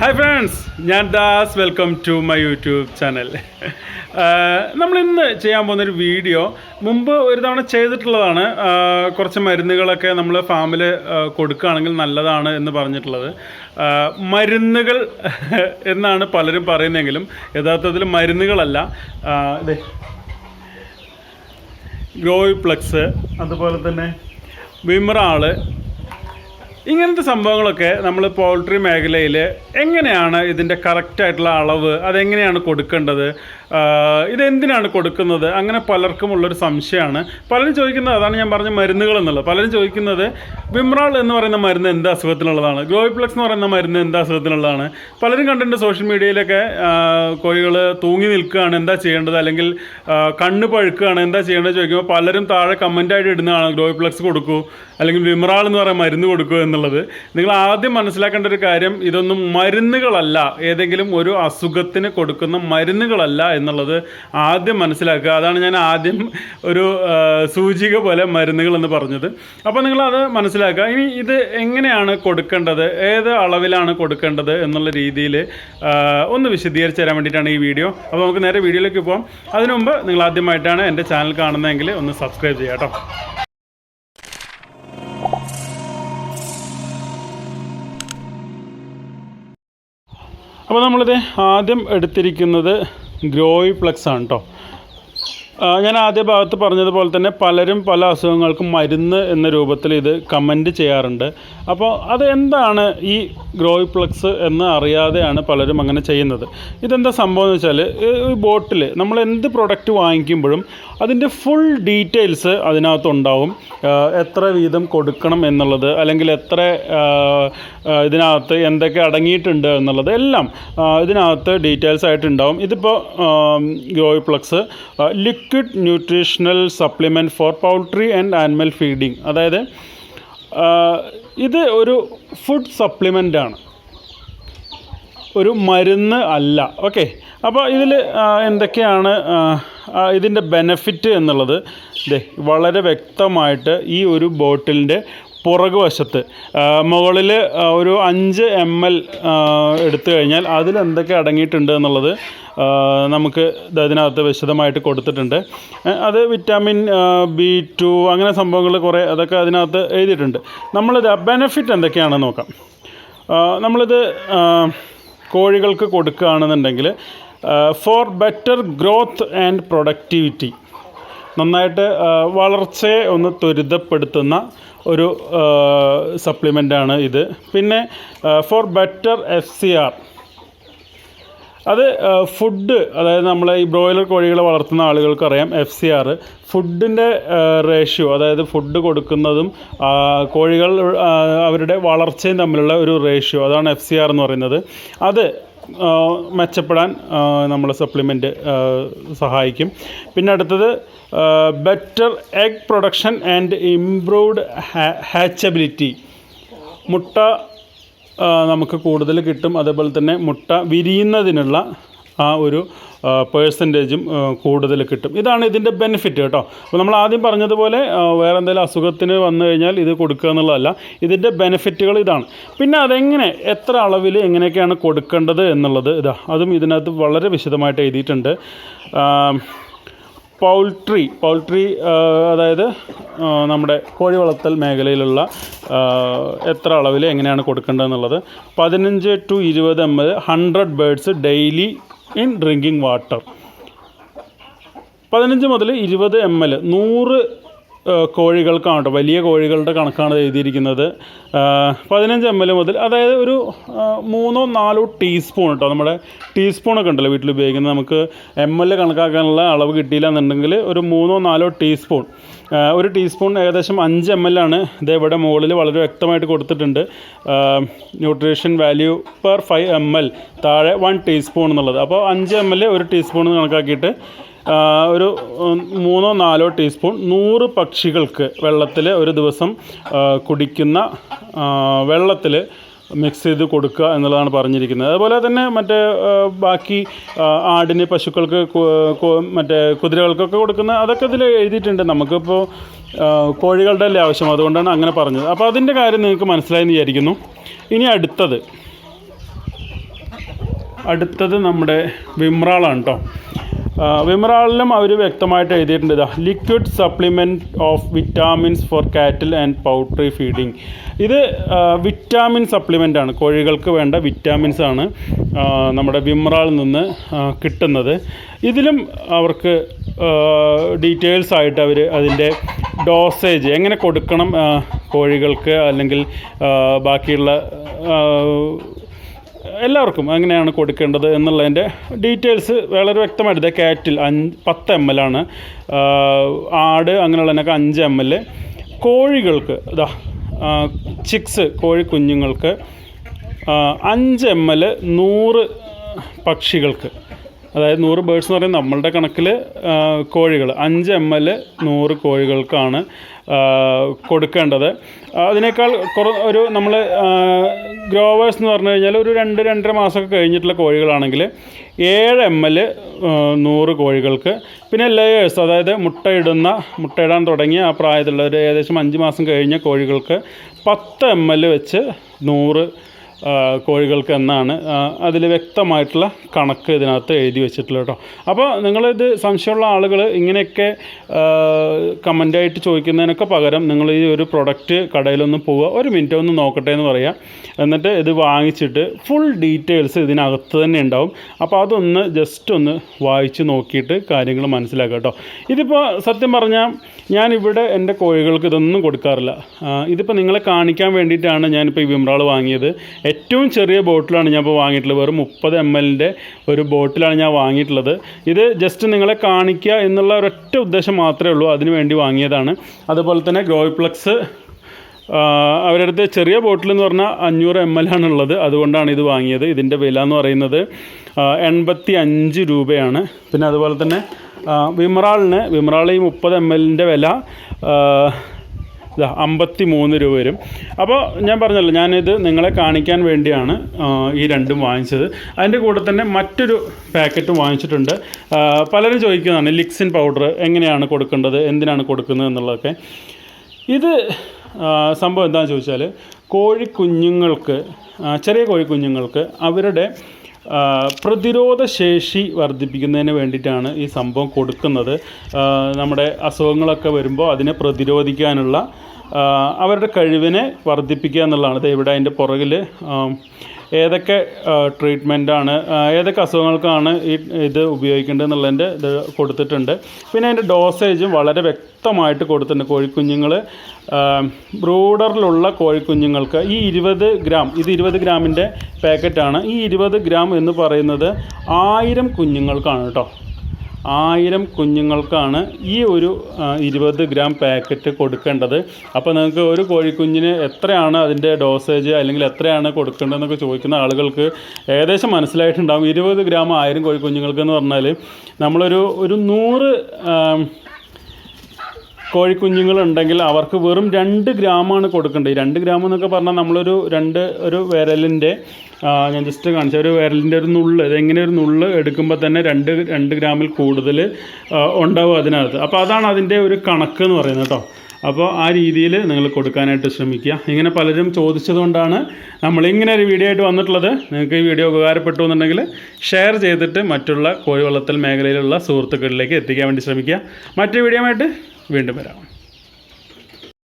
Hi friends ഞാൻ Das. Welcome to my YouTube channel നമ്മൾ ഇന്ന് ചെയ്യാൻ പോകുന്നൊരു വീഡിയോ മുമ്പ് ഒരു തവണ ചെയ്തിട്ടുള്ളതാണ്. കുറച്ച് മരുന്നുകളൊക്കെ നമ്മൾ ഫാമിൽ കൊടുക്കുകയാണെങ്കിൽ നല്ലതാണ് എന്ന് പറഞ്ഞിട്ടുള്ളത്. മരുന്നുകൾ എന്നാണ് പലരും പറയുന്നതെങ്കിലും യഥാർത്ഥത്തിൽ മരുന്നുകളല്ല. ദേ. ഗ്രോയ് പ്ലക്സ് അതുപോലെ തന്നെ വിമ്രാൾ ഇങ്ങനത്തെ സംഭവങ്ങളൊക്കെ നമ്മൾ പോൾട്രി മേഖലയിൽ എങ്ങനെയാണ് ഇതിന്റെ കറക്റ്റായിട്ടുള്ള അളവ് അതെങ്ങനെയാണ് കൊടുക്കേണ്ടത് ഇതെന്തിനാണ് കൊടുക്കുന്നത്? അങ്ങനെ പലർക്കും ഉള്ളൊരു സംശയമാണ്. പലരും ചോദിക്കുന്നത് അതാണ് ഞാൻ പറഞ്ഞ മരുന്നുകൾ എന്നുള്ളത്. പലരും ചോദിക്കുന്നത് വിമ്രാൾ എന്ന് പറയുന്ന മരുന്ന് എന്ത് അസുഖത്തിനുള്ളതാണ്? ഗ്ലോയിപ്ലക്സ് എന്ന് പറയുന്ന മരുന്ന് എന്ത് അസുഖത്തിനുള്ളതാണ്? പലരും കണ്ടിട്ടുണ്ട് സോഷ്യൽ മീഡിയയിലൊക്കെ കോഴികൾ തൂങ്ങി നിൽക്കുകയാണ് എന്താ ചെയ്യേണ്ടത്? അല്ലെങ്കിൽ കണ്ണ് പഴുക്കുകയാണ് എന്താ ചെയ്യേണ്ടത്? ചോദിക്കുമ്പോൾ പലരും താഴെ കമന്റായിട്ട് ഇടുന്നതാണ് ഗ്ലോയിപ്ലക്സ് കൊടുക്കൂ അല്ലെങ്കിൽ വിമ്രാൾ എന്ന് പറയുന്ന മരുന്ന് കൊടുക്കൂ എന്നുള്ളത്. നിങ്ങൾ ആദ്യം മനസ്സിലാക്കേണ്ട ഒരു കാര്യം ഇതൊന്നും മരുന്നുകളല്ല. ഏതെങ്കിലും ഒരു അസുഖത്തിന് കൊടുക്കുന്ന മരുന്നുകളല്ല എന്നുള്ളത് ആദ്യം മനസ്സിലാക്കുക. അതാണ് ഞാൻ ആദ്യം ഒരു സൂചിക പോലെ മരുന്നുകൾ എന്ന് പറഞ്ഞത്. അപ്പോൾ നിങ്ങളത് മനസ്സിലാക്കുക. ഇനി ഇത് എങ്ങനെയാണ് കൊടുക്കേണ്ടത്? ഏത് അളവിലാണ് കൊടുക്കേണ്ടത് എന്നുള്ള രീതിയിൽ ഒന്ന് വിശദീകരിച്ച് തരാൻ വേണ്ടിയിട്ടാണ് ഈ വീഡിയോ. അപ്പോൾ നമുക്ക് നേരെ വീഡിയോയിലേക്ക് പോകാം അതിനുമുമ്പ് നിങ്ങൾ ആദ്യമായിട്ടാണ് എന്റെ ചാനൽ കാണുന്നതെങ്കിൽ ഒന്ന് സബ്സ്ക്രൈബ് ചെയ്യാം കേട്ടോ. അപ്പോൾ നമ്മളിത് ആദ്യം എടുത്തിരിക്കുന്നത് ഗ്രോയി ഫ്ലക്സ് ആണ് കേട്ടോ ഞാൻ ആദ്യ ഭാഗത്ത് പറഞ്ഞതുപോലെ തന്നെ പലരും പല അസുഖങ്ങൾക്കും മരുന്ന് എന്ന രൂപത്തിൽ ഇത് കമന്റ് ചെയ്യാറുണ്ട്. അപ്പോൾ അത് എന്താണ് ഈ ഗ്രോയിപ്ലക്സ് എന്ന് അറിയാതെയാണ് പലരും അങ്ങനെ ചെയ്യുന്നത്. ഇതെന്താ സംഭവം എന്ന് വെച്ചാൽ ഈ ബോട്ടിൽ നമ്മൾ എന്ത് പ്രൊഡക്റ്റ് വാങ്ങിക്കുമ്പോഴും അതിന്റെ ഫുൾ ഡീറ്റെയിൽസ് അതിനകത്തുണ്ടാവും എത്ര വീതം കൊടുക്കണം എന്നുള്ളത് അല്ലെങ്കിൽ എത്ര ഇതിനകത്ത് എന്തൊക്കെ അടങ്ങിയിട്ടുണ്ട് എന്നുള്ളത് എല്ലാം ഇതിനകത്ത് ഡീറ്റെയിൽസ് ആയിട്ടുണ്ടാവും ഇതിപ്പോൾ ഗ്രോയി പ്ലക്സ് liquid nutritional supplement for poultry and animal feeding അതായത് ഇത് ഒരു ഫുഡ് സപ്ലിമെന്റാണ് ഒരു മരുന്ന് അല്ല. ഓക്കെ അപ്പോൾ ഇതിൽ എന്തൊക്കെയാണ് ഇതിന്റെ ബെനഫിറ്റ് എന്നുള്ളത്? വളരെ വ്യക്തമായിട്ട് ഈ ഒരു ബോട്ടിലിന്റെ പുറകുവശത്ത്. മുകളിൽ ഒരു അഞ്ച് എം എൽ എടുത്തു കഴിഞ്ഞാൽ അതിൽ എന്തൊക്കെ അടങ്ങിയിട്ടുണ്ട് എന്നുള്ളത് നമുക്ക് ഇതിനകത്ത് വിശദമായിട്ട് കൊടുത്തിട്ടുണ്ട്. അത് വിറ്റാമിൻ ബി ടു അങ്ങനെ സംഭവങ്ങൾ കുറേ അതൊക്കെ അതിനകത്ത് എഴുതിയിട്ടുണ്ട്. നമ്മളിത് ബെനഫിറ്റ് എന്തൊക്കെയാണെന്ന് നോക്കാം. നമ്മളിത് കോഴികൾക്ക് കൊടുക്കുകയാണെന്നുണ്ടെങ്കിൽ for better growth and productivity. നന്നായിട്ട് വളർച്ചയെ ഒന്ന് ത്വരിതപ്പെടുത്തുന്ന ഒരു സപ്ലിമെന്റാണ് ഇത്. പിന്നെ for better F C R അത് ഫുഡ് അതായത് നമ്മൾ ഈ ബ്രോയിലർ കോഴികളെ വളർത്തുന്ന ആളുകൾക്കറിയാം എഫ് സി ആർ ഫുഡിന്റെ റേഷ്യോ അതായത് ഫുഡ് കൊടുക്കുന്നതും കോഴികൾ അവരുടെ വളർച്ചയും തമ്മിലുള്ള ഒരു റേഷ്യോ അതാണ് എഫ് സി ആർ എന്ന് പറയുന്നത്. അത് മെച്ചപ്പെടാൻ നമ്മൾ സപ്ലിമെന്റ് സഹായിക്കും. പിന്നെ അടുത്തത് better egg production and improved hatchability മുട്ട നമുക്ക് കൂടുതൽ കിട്ടും. അതേപോലെ തന്നെ മുട്ട വിരിയുന്നതിനുള്ള ആ ഒരു പേഴ്സന്റേജും കൂടുതൽ കിട്ടും. ഇതാണ് ഇതിന്റെ ബെനിഫിറ്റ് കേട്ടോ. അപ്പോൾ നമ്മൾ ആദ്യം പറഞ്ഞതുപോലെ വേറെ എന്തെങ്കിലും അസുഖത്തിന് വന്നു കഴിഞ്ഞാൽ ഇത് കൊടുക്കുക എന്നുള്ളതല്ല ഇതിന്റെ ബെനിഫിറ്റുകൾ ഇതാണ്. പിന്നെ അതെങ്ങനെ എത്ര അളവിൽ എങ്ങനെയൊക്കെയാണ് കൊടുക്കേണ്ടത് എന്നുള്ളത് ഇതാ അതും ഇതിനകത്ത് വളരെ വിശദമായിട്ട് എഴുതിയിട്ടുണ്ട്. പൗൾട്രി പൗൾട്രി അതായത് നമ്മുടെ കോഴി വളർത്തൽ മേഖലയിലുള്ള എത്ര അളവിൽ എങ്ങനെയാണ് കൊടുക്കേണ്ടതെന്നുള്ളത് പതിനഞ്ച് ടു ഇരുപത് M L hundred birds daily in drinking water. പതിനഞ്ച് മുതൽ ഇരുപത് എം എൽ നൂറ് കോഴികൾക്കാണ് കേട്ടോ വലിയ കോഴികളുടെ കണക്കാണ് എഴുതിയിരിക്കുന്നത്. പതിനഞ്ച് എം എൽ മുതൽ അതായത് ഒരു മൂന്നോ നാലോ ടീസ്പൂൺ കേട്ടോ നമ്മുടെ ടീസ്പൂണൊക്കെ ഉണ്ടല്ലോ വീട്ടിൽ ഉപയോഗിക്കുന്നത്. നമുക്ക് എം എൽ കണക്കാക്കാനുള്ള അളവ് കിട്ടിയില്ല എന്നുണ്ടെങ്കിൽ ഒരു മൂന്നോ നാലോ ടീസ്പൂൺ. ഒരു ടീസ്പൂൺ ഏകദേശം അഞ്ച് എം എൽ ആണ് ഇത് ഇവിടെ മുകളിൽ വളരെ വ്യക്തമായിട്ട് കൊടുത്തിട്ടുണ്ട്. Nutrition value per five M L താഴെ വൺ ടീസ്പൂൺ എന്നുള്ളത്. അപ്പോൾ അഞ്ച് എം എൽ ഒരു ടീസ്പൂൺ കണക്കാക്കിയിട്ട് ഒരു മൂന്നോ നാലോ ടീസ്പൂൺ നൂറ് പക്ഷികൾക്ക് വെള്ളത്തിൽ ഒരു ദിവസം കുടിക്കുന്ന വെള്ളത്തിൽ മിക്സ് ചെയ്ത് കൊടുക്കുക എന്നുള്ളതാണ് പറഞ്ഞിരിക്കുന്നത്. അതുപോലെ തന്നെ മറ്റേ ബാക്കി ആടിന് പശുക്കൾക്ക് മറ്റേ കുതിരകൾക്കൊക്കെ കൊടുക്കുന്ന അതൊക്കെ ഇതിൽ എഴുതിയിട്ടുണ്ട്. നമുക്കിപ്പോൾ കോഴികളുടെ അല്ലേ ആവശ്യം? അതുകൊണ്ടാണ് അങ്ങനെ പറഞ്ഞത്. അപ്പോൾ അതിന്റെ കാര്യം നിങ്ങൾക്ക് മനസ്സിലായി എന്ന് വിചാരിക്കുന്നു. ഇനി അടുത്തത്. അടുത്തത് നമ്മുടെ വിമ്രാളാണ് കേട്ടോ വിമറാളിലും അവർ വ്യക്തമായിട്ട് എഴുതിയിട്ടുണ്ട് ഇതാ liquid supplement of vitamins for cattle and poultry feeding ഇത് വിറ്റാമിൻ സപ്ലിമെന്റ് ആണ്. കോഴികൾക്ക് വേണ്ട വിറ്റാമിൻസ് ആണ് നമ്മുടെ വിമറാളിൽ നിന്ന് കിട്ടുന്നത്. ഇതിലും അവർക്ക് ഡീറ്റെയിൽസ് ആയിട്ട് അവർ അതിന്റെ ഡോസേജ് എങ്ങനെ കൊടുക്കണം കോഴികൾക്ക് അല്ലെങ്കിൽ ബാക്കിയുള്ള എല്ലാവർക്കും എങ്ങനെയാണ് കൊടുക്കേണ്ടത് എന്നുള്ളതിന്റെ ഡീറ്റെയിൽസ് വളരെ വ്യക്തമായിട്ട് കാറ്റിൽ അഞ്ച് പത്ത് എം എൽ ആണ്. ആട് അങ്ങനെയുള്ളതിനൊക്കെ അഞ്ച് എം എൽ കോഴികൾക്ക് ഇതാ ചിക്സ് കോഴി കുഞ്ഞുങ്ങൾക്ക് അഞ്ച് എം എൽ നൂറ് പക്ഷികൾക്ക്. അതായത് നൂറ് ബേഡ്സ് എന്ന് പറയുന്നത് നമ്മളുടെ കണക്കിൽ കോഴികൾ അഞ്ച് എം എൽ നൂറ് കോഴികൾക്കാണ് കൊടുക്കേണ്ടത്. അതിനേക്കാൾ കുറ ഒരു നമ്മൾ ഗ്രോവേഴ്സ് എന്ന് പറഞ്ഞു കഴിഞ്ഞാൽ ഒരു രണ്ട് രണ്ടര മാസമൊക്കെ കഴിഞ്ഞിട്ടുള്ള കോഴികളാണെങ്കിൽ ഏഴ് എം എൽ നൂറ് കോഴികൾക്ക്. പിന്നെ ലേയേഴ്സ് അതായത് മുട്ടയിടുന്ന മുട്ടയിടാൻ തുടങ്ങിയ ആ പ്രായത്തിലുള്ള ഒരു ഏകദേശം അഞ്ച് മാസം കഴിഞ്ഞ കോഴികൾക്ക് പത്ത് എം എൽ വെച്ച് നൂറ് കോഴികൾക്ക് എന്നാണ് അതിൽ വ്യക്തമായിട്ടുള്ള കണക്ക് ഇതിനകത്ത് എഴുതി വെച്ചിട്ടുള്ളത് കേട്ടോ. അപ്പോൾ നിങ്ങളിത് സംശയമുള്ള ആളുകൾ ഇങ്ങനെയൊക്കെ കമന്റായിട്ട് ചോദിക്കുന്നതിനൊക്കെ പകരം നിങ്ങൾ ഈ ഒരു പ്രൊഡക്റ്റ് കടയിലൊന്ന് പോവുക ഒരു മിനിറ്റ് ഒന്ന് നോക്കട്ടെ എന്ന് പറയാം. എന്നിട്ട് ഇത് വാങ്ങിച്ചിട്ട് ഫുൾ ഡീറ്റെയിൽസ് ഇതിനകത്ത് തന്നെ ഉണ്ടാവും. അപ്പോൾ അതൊന്ന് ജസ്റ്റ് ഒന്ന് വായിച്ച് നോക്കിയിട്ട് കാര്യങ്ങൾ മനസ്സിലാക്കുക കേട്ടോ. ഇതിപ്പോൾ സത്യം പറഞ്ഞാൽ ഞാനിവിടെ എന്റെ കോഴികൾക്ക് ഇതൊന്നും കൊടുക്കാറില്ല. ഇതിപ്പോൾ നിങ്ങളെ കാണിക്കാൻ വേണ്ടിയിട്ടാണ് ഞാനിപ്പോൾ ഈ വിമ്രാൾ വാങ്ങിയത്. ഏറ്റവും ചെറിയ ബോട്ടിലാണ് ഞാൻ ഇപ്പോൾ വാങ്ങിയിട്ടുള്ളത്. വെറും മുപ്പത് എം എല്ലിന്റെ ഒരു ബോട്ടിലാണ് ഞാൻ വാങ്ങിയിട്ടുള്ളത്. ഇത് ജസ്റ്റ് നിങ്ങളെ കാണിക്കുക എന്നുള്ള ഒരൊറ്റ ഉദ്ദേശം മാത്രമേ ഉള്ളൂ. അതിന് വേണ്ടി വാങ്ങിയതാണ്. അതുപോലെ തന്നെ ഗ്രോയിപ്ലക്സ് അവരുടെ ചെറിയ ബോട്ടിൽ എന്ന് പറഞ്ഞാൽ അഞ്ഞൂറ് എം എൽ ആണുള്ളത്. അതുകൊണ്ടാണ് ഇത് വാങ്ങിയത്. ഇതിന്റെ വില എന്ന് പറയുന്നത് എൺപത്തി അഞ്ച് രൂപയാണ്. പിന്നെ അതുപോലെ തന്നെ വിമറാളിന് വിമറാൾ ഈ മുപ്പത് എം എല്ലിന്റെ വില ഇതാ അമ്പത്തി മൂന്ന് രൂപ വരും. അപ്പോൾ ഞാൻ പറഞ്ഞല്ലോ ഞാനിത് നിങ്ങളെ കാണിക്കാൻ വേണ്ടിയാണ് ഈ രണ്ടും വാങ്ങിച്ചത്. അതിന്റെ കൂടെ തന്നെ മറ്റൊരു പാക്കറ്റ് വാങ്ങിച്ചിട്ടുണ്ട്. പലരും ചോദിക്കുന്നതാണ് ലിക്സിൻ പൗഡർ എങ്ങനെയാണ് കൊടുക്കേണ്ടത് എന്തിനാണ് കൊടുക്കുന്നത് എന്നുള്ളതൊക്കെ. ഇത് സംഭവം എന്താണെന്ന് ചോദിച്ചാൽ കോഴിക്കുഞ്ഞുങ്ങൾക്ക് ചെറിയ കോഴിക്കുഞ്ഞുങ്ങൾക്ക് അവരുടെ പ്രതിരോധ ശേഷി വർദ്ധിപ്പിക്കുന്നതിന് വേണ്ടിയിട്ടാണ് ഈ സംഭവം കൊടുക്കുന്നത്. നമ്മുടെ അസുഖങ്ങളൊക്കെ വരുമ്പോൾ അതിനെ പ്രതിരോധിക്കാനുള്ള അവരുടെ കഴിവിനെ വർദ്ധിപ്പിക്കുക എന്നുള്ളതാണ്. ഇവിടെ അതിന്റെ പുറകിൽ ഏതൊക്കെ ട്രീറ്റ്മെന്റാണ് ഏതൊക്കെ അസുഖങ്ങൾക്കാണ് ഈ ഇത് ഉപയോഗിക്കേണ്ടത് എന്നുള്ളതിന്റെ ഇത് കൊടുത്തിട്ടുണ്ട്. പിന്നെ അതിന്റെ ഡോസേജും വളരെ വ്യക്തമായിട്ട് കൊടുത്തിട്ടുണ്ട് കോഴിക്കുഞ്ഞുങ്ങൾ ബ്രൂഡറിലുള്ള കോഴിക്കുഞ്ഞുങ്ങൾക്ക് ഈ ഇരുപത് ഗ്രാം ഇത് ഇരുപത് ഗ്രാമിന്റെ പാക്കറ്റാണ്. ഈ ഇരുപത് ഗ്രാം എന്ന് പറയുന്നത് ആയിരം കുഞ്ഞുങ്ങൾക്കാണ് കേട്ടോ. ആയിരം കുഞ്ഞുങ്ങൾക്കാണ് ഈ ഒരു ഇരുപത് ഗ്രാം പാക്കറ്റ് കൊടുക്കേണ്ടത്. അപ്പോൾ നിങ്ങൾക്ക് ഒരു കോഴിക്കുഞ്ഞിന് എത്രയാണ് അതിന്റെ ഡോസേജ് അല്ലെങ്കിൽ എത്രയാണ് കൊടുക്കേണ്ടതെന്നൊക്കെ ചോദിക്കുന്ന ആളുകൾക്ക് ഏകദേശം മനസ്സിലായിട്ടുണ്ടാകും ഇരുപത് ഗ്രാം ആയിരം കോഴിക്കുഞ്ഞുങ്ങൾക്ക് എന്ന് പറഞ്ഞാൽ നമ്മളൊരു ഒരു നൂറ് കോഴിക്കുഞ്ഞുങ്ങളുണ്ടെങ്കിൽ അവർക്ക് വെറും രണ്ട് ഗ്രാമാണ് കൊടുക്കേണ്ടത്. രണ്ട് ഗ്രാം എന്നൊക്കെ പറഞ്ഞാൽ നമ്മളൊരു രണ്ട് ഒരു വിരലിന്റെ ഞാൻ ജസ്റ്റ് കാണിച്ച ഒരു വിരലിന്റെ ഒരു നുള്ള് ഇതെങ്ങനെ ഒരു നുള്ള് എടുക്കുമ്പോൾ തന്നെ രണ്ട് രണ്ട് ഗ്രാമിൽ കൂടുതൽ ഉണ്ടാവും അതിനകത്ത്. അപ്പോൾ അതാണ് അതിന്റെ ഒരു കണക്ക് എന്ന് പറയുന്നത് കേട്ടോ. അപ്പോൾ ആ രീതിയിൽ നിങ്ങൾ കൊടുക്കാനായിട്ട് ശ്രമിക്കുക. ഇങ്ങനെ പലരും ചോദിച്ചതുകൊണ്ടാണ് നമ്മളിങ്ങനെ ഒരു വീഡിയോ ആയിട്ട് വന്നിട്ടുള്ളത്. നിങ്ങൾക്ക് ഈ വീഡിയോ ഉപകാരപ്പെട്ടു എന്നുണ്ടെങ്കിൽ ഷെയർ ചെയ്തിട്ട് മറ്റുള്ള കോഴി വളർത്തൽ മേഖലയിലുള്ള സുഹൃത്തുക്കളിലേക്ക് എത്തിക്കാൻ വേണ്ടി ശ്രമിക്കുക. മറ്റൊരു വീഡിയോ ആയിട്ട് വീണ്ടും വരാം.